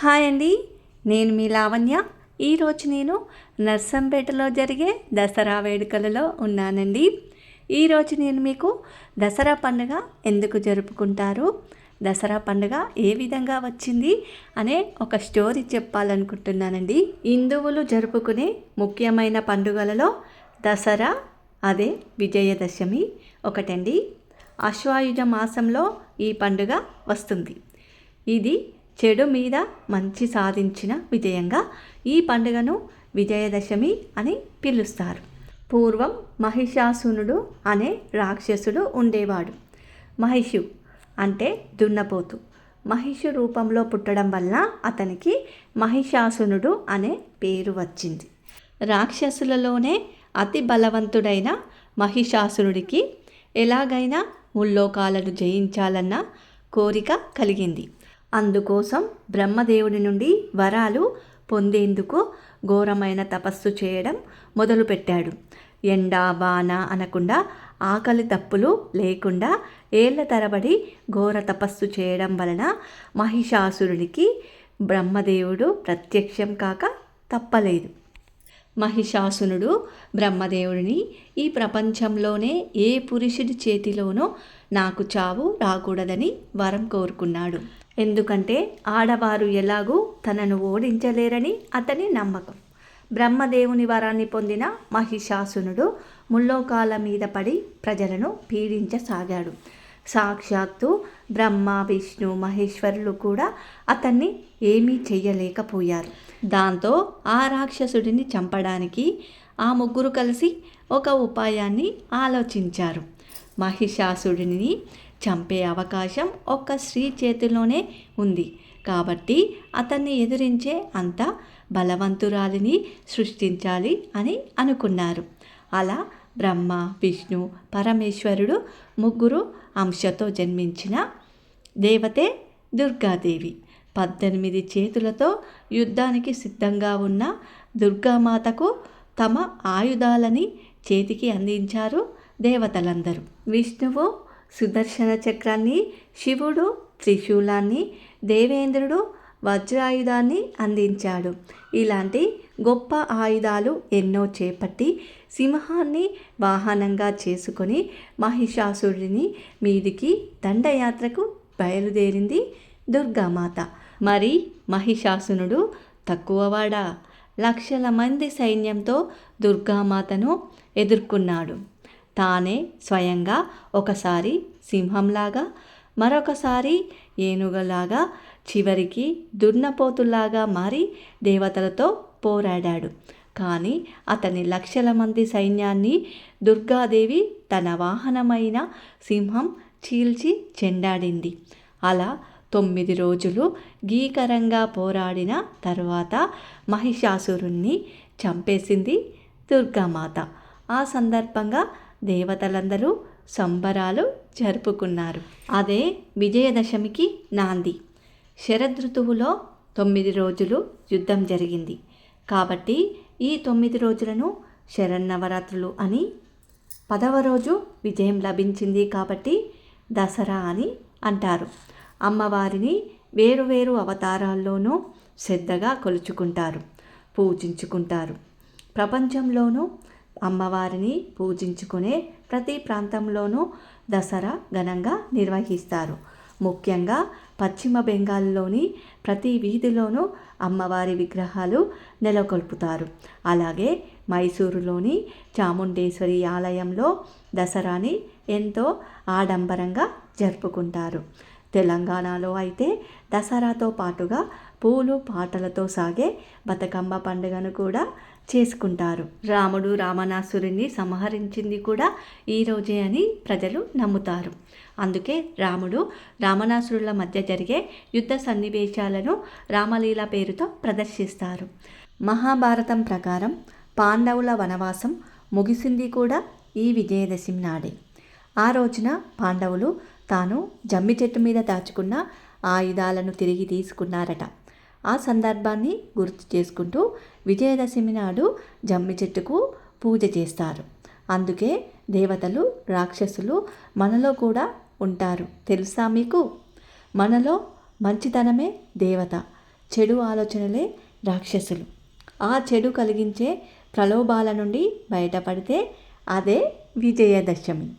Hi అండి. నేను మీ లావణ్య. ఈరోజు నేను నర్సంపేటలో జరిగే దసరా వేడుకలలో ఉన్నానండి. ఈరోజు నేను మీకు దసరా పండుగ ఎందుకు జరుపుకుంటారు? దసరా పండుగ ఏ విధంగా వచ్చింది అనే ఒక స్టోరీ చెప్పాలనుకుంటున్నానండి. హిందువులు జరుపుకునే ముఖ్యమైన పండుగలలో దసరా అదే విజయదశమి ఒకటండి. అశ్వాయుజ మాసంలో ఈ పండుగ వస్తుంది. ఇది చెడు మీద మంచి సాధించిన విజయంగా ఈ పండుగను విజయదశమి అని పిలుస్తారు. పూర్వం మహిషాసునుడు అనే రాక్షసుడు ఉండేవాడు. మహిషు అంటే దున్నపోతు. మహిషు రూపంలో పుట్టడం వల్ల అతనికి మహిషాసునుడు అనే పేరు వచ్చింది. రాక్షసులలోనే అతి బలవంతుడైన మహిషాసురుడికి ఎలాగైనా ముల్లోకాలను జయించాలన్న కోరిక కలిగింది. అందుకోసం బ్రహ్మదేవుడి నుండి వరాలు పొందేందుకు ఘోరమైన తపస్సు చేయడం మొదలుపెట్టాడు. ఎండ బాన అనకుండా ఆకలి తప్పులు లేకుండా ఏళ్ళ తరబడి ఘోర తపస్సు చేయడం వలన మహిషాసురుడికి బ్రహ్మదేవుడు ప్రత్యక్షం కాక తప్పలేదు. మహిషాసునుడు బ్రహ్మదేవుడిని ఈ ప్రపంచంలోనే ఏ పురుషుడి చేతిలోనో నాకు చావు రాకూడదని వరం కోరుకున్నాడు. ఎందుకంటే ఆడవారు ఎలాగూ తనను ఓడించలేరని అతని నమ్మకం. బ్రహ్మదేవుని వరాన్ని పొందిన మహిషాసునుడు ముల్లోకాల మీద పడి ప్రజలను పీడించసాగాడు. సాక్షాత్తు బ్రహ్మ విష్ణు మహేశ్వరులు కూడా అతన్ని ఏమీ చెయ్యలేకపోయారు. దాంతో ఆ రాక్షసుడిని చంపడానికి ఆ ముగ్గురు కలిసి ఒక ఉపాయాన్ని ఆలోచించారు. మహిషాసుడిని చంపే అవకాశం ఒక్క స్త్రీ చేతిలోనే ఉంది. కాబట్టి అతన్ని ఎదిరించే అంత బలవంతురాలిని సృష్టించాలి అని అనుకున్నారు. అలా బ్రహ్మ విష్ణు పరమేశ్వరుడు ముగ్గురు అంశతో జన్మించిన దేవతే దుర్గాదేవి. పద్దెనిమిది చేతులతో యుద్ధానికి సిద్ధంగా ఉన్న దుర్గామాతకు తమ ఆయుధాలని చేతికి అందించారు దేవతలందరూ. విష్ణువు సుదర్శన చక్రాన్ని శివుడు త్రిశూలాన్ని దేవేంద్రుడు వజ్రాయుధాన్ని అందించాడు. ఇలాంటి గొప్ప ఆయుధాలు ఎన్నో చేపట్టి సింహాన్ని వాహనంగా చేసుకొని మహిషాసురుడిని మీదికి దండయాత్రకు బయలుదేరింది దుర్గామాత. మరి మహిషాసునుడు తక్కువవాడా? లక్షల మంది సైన్యంతో దుర్గామాతను ఎదుర్కొన్నాడు. తానే స్వయంగా ఒకసారి సింహంలాగా మరొకసారి ఏనుగలాగా చివరికి దుర్నపోతులాగా మారి దేవతలతో పోరాడాడు. కానీ అతని లక్షల మంది సైన్యాన్ని దుర్గాదేవి తన వాహనమైన సింహం చీల్చి చెండాడింది. అలా తొమ్మిది రోజులు గీకరంగా పోరాడిన తర్వాత మహిషాసురుణ్ణి చంపేసింది దుర్గామాత. ఆ సందర్భంగా దేవతలందరూ సంబరాలు జరుపుకున్నారు. అదే విజయదశమికి నాంది. శరదృతువులో తొమ్మిది రోజులు యుద్ధం జరిగింది. కాబట్టి ఈ తొమ్మిది రోజులను శరన్నవరాత్రులు అని పదవ రోజు విజయం లభించింది కాబట్టి దసరా అని అంటారు. అమ్మవారిని వేరువేరు అవతారాల్లోనూ శ్రద్ధగా కొలుచుకుంటారు పూజించుకుంటారు. ప్రపంచంలోనూ అమ్మవారిని పూజించుకునే ప్రతి ప్రాంతంలోనూ దసరా ఘనంగా నిర్వహిస్తారు. ముఖ్యంగా పశ్చిమ బెంగాల్లోని ప్రతి వీధిలోనూ అమ్మవారి విగ్రహాలు నెలకొల్పుతారు. అలాగే మైసూరులోని చాముండేశ్వరి ఆలయంలో దసరాని ఎంతో ఆడంబరంగా జరుపుకుంటారు. తెలంగాణలో అయితే దసరాతో పాటుగా పూలు పాటలతో సాగే బతుకమ్మ పండుగను కూడా చేసుకుంటారు. రాముడు రామనాసురుని సంహరించింది కూడా ఈరోజే అని ప్రజలు నమ్ముతారు. అందుకే రాముడు రామణాసురుల మధ్య జరిగే యుద్ధ సన్నివేశాలను రామలీల పేరుతో ప్రదర్శిస్తారు. మహాభారతం ప్రకారం పాండవుల వనవాసం ముగిసింది కూడా ఈ విజయదశమి నాడే ఆ రోజున పాండవులు తాను జమ్మి చెట్టు మీద దాచుకున్న ఆయుధాలను తిరిగి తీసుకున్నారట. ఆ సందర్భాన్ని గుర్తు చేసుకుంటూ విజయదశమి నాడు జమ్మి చెట్టుకు పూజ చేస్తారు. అందుకే దేవతలు రాక్షసులు మనలో కూడా ఉంటారు. తెలుసా మీకు? మనలో మంచితనమే దేవత చెడు ఆలోచనలే రాక్షసులు. ఆ చెడు కలిగించే ప్రలోభాల నుండి బయటపడితే అదే విజయదశమి.